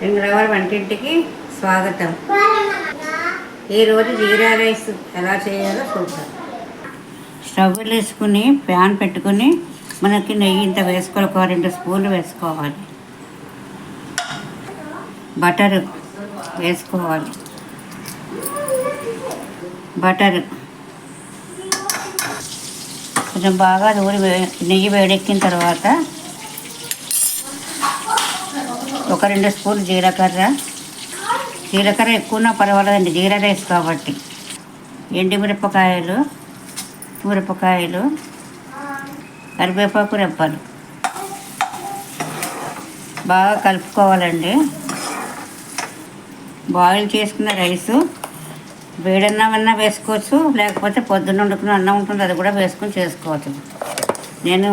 వెంగళవారి వంటింటికి స్వాగతం. ఈరోజు జీరా రైస్ ఎలా చేయాలో చూద్దాం. స్టవ్ వేసుకుని ప్యాన్ పెట్టుకుని మనకి నెయ్యి ఇంత వేసుకోవాలి ఒక రెండు స్పూన్లు వేసుకోవాలి. బటర్ వేసుకోవాలి. బటర్ కొంచెం బాగా దూరి నెయ్యి వేడెక్కిన తర్వాత ఒక రెండు స్పూన్లు జీలకర్ర. జీలకర్ర ఎక్కువనా పర్వాలేదండి జీరా రైస్ కాబట్టి. ఎండుమిరపకాయలు మిరపకాయలు కరివేపాకు రెప్పలు బాగా కలుపుకోవాలండి. బాయిల్ చేసుకున్న రైసు వేడన్నమన్నా వేసుకోవచ్చు లేకపోతే పొద్దున్న వండుకున్న అన్నం ఉంటుంది అది కూడా వేసుకొని చేసుకోవచ్చు. నేను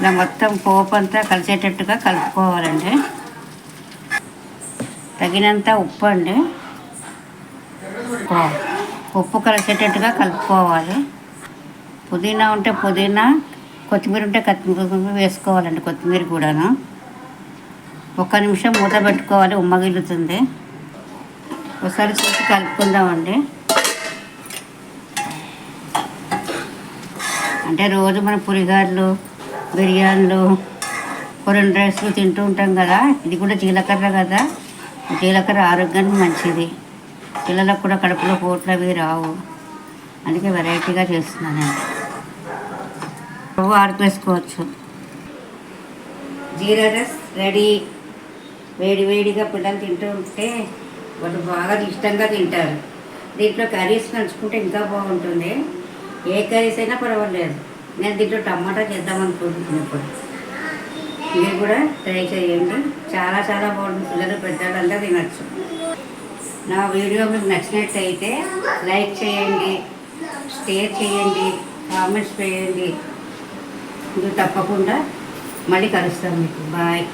ఇలా మొత్తం పోపు అంతా కలిసేటట్టుగా కలుపుకోవాలండి. తగినంత ఉప్పు అండి ఉప్పు. కలిసేటట్టుగా కలుపుకోవాలి. పుదీనా ఉంటే పుదీనా కొత్తిమీర ఉంటే కొత్తిమీర వేసుకోవాలండి కొత్తిమీర కూడాను. ఒక నిమిషం మూత పెట్టుకోవాలి ఉమ్మగిలుతుంది ఒకసారి చూసి కలుపుకుందామండి. అంటే రోజు మన పులిగారులు బిర్యానీలు కొరిన్ రైస్లు తింటూ ఉంటాం కదా. ఇది కూడా జీలకర్ర కదా. జీలకర్ర ఆరోగ్యానికి మంచిది. పిల్లలకు కూడా కడుపులో పోట్లు అవి రావు. అందుకే వెరైటీగా చేస్తున్నాను పువ్వు ఆరిపేసుకోవచ్చు జీరా రైస్ రెడీ. వేడి వేడిగా పిల్లలు తింటూ ఉంటే వాళ్ళు బాగా ఇష్టంగా తింటారు. దీంట్లో కర్రీస్ నంచుకుంటే ఇంకా బాగుంటుంది. ఏ కర్రీస్ అయినా పర్వాలేదు. నేను దీంట్లో టమాటా చేద్దాం అనుకుంటున్నాను ఇప్పుడు. మీరు కూడా ట్రై చేయండి. చాలా చాలా బాగుంటుంది పిల్లలు పెద్దవాళ్ళంతా తినచ్చు. నా వీడియో మీకు నచ్చినట్టయితే లైక్ చేయండి షేర్ చేయండి కామెంట్స్ చేయండి. ఇది తప్పకుండా మళ్ళీ కలుస్తాం మీకు. బాయ్.